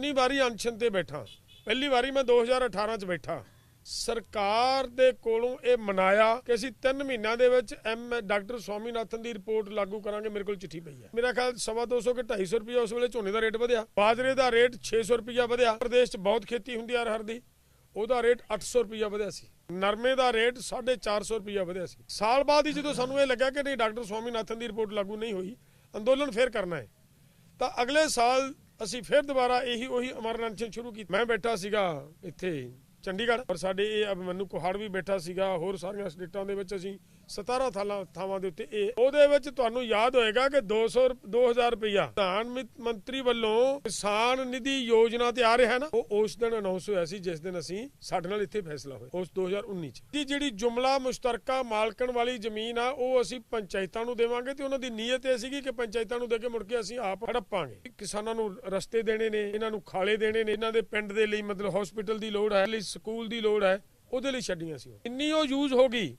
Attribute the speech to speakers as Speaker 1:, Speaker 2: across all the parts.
Speaker 1: 19 ਵਾਰੀ ਅਨਸ਼ਨ ਤੇ ਬੈਠਾ। ਪਹਿਲੀ ਵਾਰੀ ਮੈਂ 2018 ਚ ਬੈਠਾ। ਸਰਕਾਰ ਦੇ ਕੋਲੋਂ ਇਹ ਮਨਾਇਆ ਕਿ ਅਸੀਂ 3 ਮਹੀਨਿਆਂ ਦੇ ਵਿੱਚ ਐਮ ਡਾਕਟਰ ਸਵਾਮੀਨਾਥਨ ਦੀ ਰਿਪੋਰਟ ਲਾਗੂ ਕਰਾਂਗੇ, ਮੇਰੇ ਕੋਲ ਚਿੱਠੀ ਪਈ ਹੈ। ਮੇਰਾ ਖਿਆਲ ਸਵਾ 200 ਕਿ 250 ਰੁਪਏ ਉਸ ਵੇਲੇ ਝੋਨੇ ਦਾ ਰੇਟ ਵਧਿਆ। ਬਾਜਰੇ ਦਾ ਰੇਟ 600 ਰੁਪਏ ਵਧਿਆ। ਪ੍ਰਦੇਸ਼ 'ਚ ਬਹੁਤ ਖੇਤੀ ਹੁੰਦੀ ਆ ਅਰਹਰ ਦੀ। ਉਹਦਾ ਰੇਟ 800 ਰੁਪਏ ਵਧਿਆ ਸੀ। ਨਰਮੇ ਦਾ ਰੇਟ 450 ਰੁਪਏ ਵਧਿਆ ਸੀ। ਸਾਲ ਬਾਅਦ ਹੀ ਜਦੋਂ ਸਾਨੂੰ ਇਹ ਲੱਗਾ ਕਿ ਨਹੀਂ, ਡਾਕਟਰ ਸਵਾਮੀਨਾਥਨ ਦੀ ਰਿਪੋਰਟ ਲਾਗੂ ਨਹੀਂ ਹੋਈ, ਅੰਦੋਲਨ ਫੇਰ ਕਰਨਾ ਹੈ। ਤਾਂ ਅਗਲੇ ਸਾਲ ਅਸੀਂ ਫਿਰ ਦੁਬਾਰਾ ਇਹੀ ਉਹੀ ਅਮਰਨਾਥਨ ਸ਼ੁਰੂ ਕੀਤਾ। ਮੈਂ ਬੈਠਾ ਸੀਗਾ ਇੱਥੇ। ਚੰਡੀਗੜ੍ਹ, ਪਰ ਸਾਡੇ ਇਹ ਅਭਿਮਨੂ ਕੁਹਾੜ ਵੀ ਬੈਠਾ ਸੀਗਾ, ਹੋਰ ਸਾਰੀਆਂ ਸਟੇਟਾਂ ਦੇ ਵਿੱਚ ਅਸੀਂ 17 ਥਾਲਾਂ, ਥਾਵਾਂ ਦੇ ਉੱਤੇ ਇਹ, ਉਹਦੇ ਵਿੱਚ ਤੁਹਾਨੂੰ ਯਾਦ ਹੋਏਗਾ ਕਿ 200 ਰੁਪ- 2000 ਰੁਪਇਆ ਪ੍ਰਧਾਨ ਮੰਤਰੀ ਵੱਲੋਂ ਕਿਸਾਨ ਨਿਧੀ ਯੋਜਨਾ ਤੇ ਆ ਰਿਹਾ ਨਾ, ਉਹ ਉਸ ਦਿਨ ਅਨਾਉਂਸ ਹੋਇਆ ਸੀ, ਜਿਸ ਦਿਨ ਅਸੀਂ ਸਾਡੇ ਨਾਲ ਇੱਥੇ ਫੈਸਲਾ ਹੋਇਆ, ਉਸ 2019 ਚ। ਜੀ ਜਿਹੜੀ ਜੁਮਲਾ ਮੁਸ਼ਤਰਕਾ ਮਾਲਕਣ ਵਾਲੀ ਜ਼ਮੀਨ ਆ, ਉਹ ਅਸੀਂ ਪੰਚਾਇਤਾਂ ਨੂੰ ਦੇਵਾਂਗੇ ਤੇ ਉਹਨਾਂ ਦੀ ਨੀਅਤ ਇਹ ਸੀਗੀ ਕਿ ਪੰਚਾਇਤਾਂ ਨੂੰ ਦੇ ਕੇ ਮੁੜ ਕੇ ਅਸੀਂ ਆਪ ਹੜੱਪਾਂਗੇ। ਕਿਸਾਨਾਂ ਨੂੰ ਰਸਤੇ ਦੇਣੇ ਨੇ, ਇਹਨਾਂ ਨੂੰ ਖਾਲੇ ਦੇਣੇ ਨੇ, ਇਹਨਾਂ ਦੇ ਪਿੰਡ ਦੇ ਲਈ ਮਤਲਬ ਹਸਪੀਟਲ ਦੀ ਲੋੜ ਹੈ ਲਈ ਸਕੂਲ ਦੀ ਲੋੜ ਹੈ ਉਹਦੇ ਲਈ ਛੱਡੀਆਂ ਸੀ ਇੰਨੀ ਉਹ ਯੂਜ਼ ਹੋ ਗਈ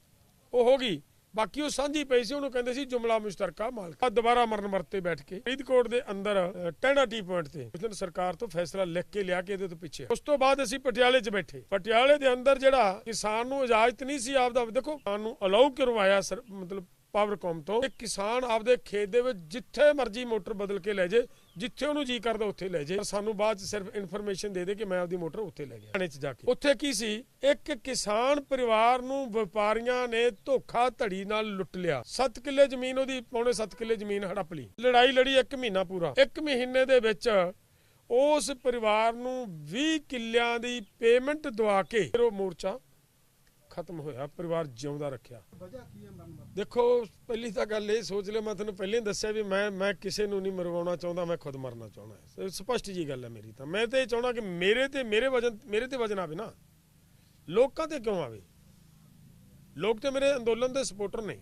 Speaker 1: ਉਹ ਹੋ ਗਈ ਬਾਕੀ ਉਹ ਸਾਂਝੀ ਪਈ ਸੀ ਉਹਨੂੰ ਕਹਿੰਦੇ ਸੀ ਜੁਮਲਾ ਮੁਸ਼ਤਰਕਾ ਮਾਲਕ। ਦੁਬਾਰਾ ਮਰਨ ਮਰਤੇ ਬੈਠ ਕੇ ਫਰੀਦਕੋਟ ਦੇ ਅੰਦਰ ਅ, ਟੈਂਡਾ ਟੀ ਪੁਆਇੰਟ ਤੇ ਉਸ ਦਿਨ ਸਰਕਾਰ ਤੋਂ ਫੈਸਲਾ ਲਿਖ ਕੇ ਲਿਆ ਕੇ ਇਹਦੇ ਤੋਂ ਪਿੱਛੇ। ਉਸ ਤੋਂ ਬਾਅਦ ਅਸੀਂ ਪਟਿਆਲੇ 'ਚ ਬੈਠੇ। ਪਟਿਆਲੇ ਦੇ ਅੰਦਰ ਜਿਹੜਾ ਕਿਸਾਨ ਨੂੰ ਇਜਾਜ਼ਤ ਨਹੀਂ ਸੀ ਆਪਦਾ ਦੇਖੋ ਕਿਸਾਨ ਨੂੰ ਅਲਾਉ ਕਰਵਾਇਆ ਮਤਲਬ ਪਾਵਰਕਾਮ ਤੋਂ ਕਿਸਾਨ ਆਪਦੇ ਖੇਤ ਦੇ ਵਿੱਚ ਜਿੱਥੇ ਮਰਜ਼ੀ ਮੋਟਰ ਬਦਲ ਕੇ ਲੈ ਜੇ ਜਿੱਥੇ ਉਹਨੂੰ ਜੀ ਕਰਦਾ ਉੱਥੇ ਲੈ ਜੇ। ਪਰ ਸਾਨੂੰ ਬਾਅਦ ਚ ਸਿਰਫ ਇਨਫੋਰਮੇਸ਼ਨ ਦੇ ਦੇ ਕਿ ਮੈਂ ਆਪਦੀ ਮੋਟਰ ਉੱਥੇ ਲੈ ਗਿਆ। ਹਰਿਆਣੇ ਚ ਜਾ ਕੇ। ਉੱਥੇ ਕੀ ਸੀ? ਇੱਕ ਕਿਸਾਨ ਪਰਿਵਾਰ ਨੂੰ ਵਪਾਰੀਆਂ ਨੇ ਧੋਖਾ ਧੜੀ ਨਾਲ ਲੁੱਟ ਲਿਆ। 7 ਕਿੱਲੇ ਜ਼ਮੀਨ ਉਹਦੀ ਪੌਣੇ 7 ਕਿੱਲੇ ਜ਼ਮੀਨ ਹੜਪ ਲਈ। ਲੜਾਈ ਲੜੀ 1 ਮਹੀਨਾ ਪੂਰਾ। 1 ਮਹੀਨੇ ਦੇ ਵਿੱਚ ਉਸ ਪਰਿਵਾਰ ਨੂੰ 20 ਕਿੱਲਿਆਂ ਦੀ ਪੇਮੈਂਟ ਦਵਾ ਕੇ ਫਿਰ ਉਹ ਮੋਰਚਾ ਖਤਮ ਹੋਇਆ ਪਰਿਵਾਰ ਜਿਉਂਦਾ ਰੱਖਿਆ।
Speaker 2: ਵਜ੍ਹਾ ਕੀ ਹੈ ਮਰਨ ਮਰਨ
Speaker 1: ਦੇਖੋ, ਪਹਿਲੀ ਤਾਂ ਗੱਲ ਇਹ ਸੋਚ ਲਿਓ, ਮੈਂ ਤੁਹਾਨੂੰ ਪਹਿਲਾਂ ਹੀ ਦੱਸਿਆ ਵੀ ਮੈਂ ਮੈਂ ਕਿਸੇ ਨੂੰ ਨਹੀਂ ਮਰਵਾਉਣਾ ਚਾਹੁੰਦਾ, ਮੈਂ ਖੁਦ ਮਰਨਾ ਚਾਹੁੰਦਾ ਹੈ। ਸਪਸ਼ਟ ਜੀ ਗੱਲ ਹੈ ਮੇਰੀ ਤਾਂ। ਮੈਂ ਤੇ ਇਹ ਚਾਹੁੰਦਾ ਕਿ ਮੇਰੇ ਤੇ, ਮੇਰੇ ਵਜਨ, ਮੇਰੇ ਤੇ ਵਜਨ ਆਵੇ ਨਾ। ਲੋਕਾਂ ਤੇ ਕਿਉਂ ਆਵੇ? ਲੋਕ ਤੇ ਮੇਰੇ ਅੰਦੋਲਨ ਦੇ ਸਪੋਰਟਰ ਨੇ।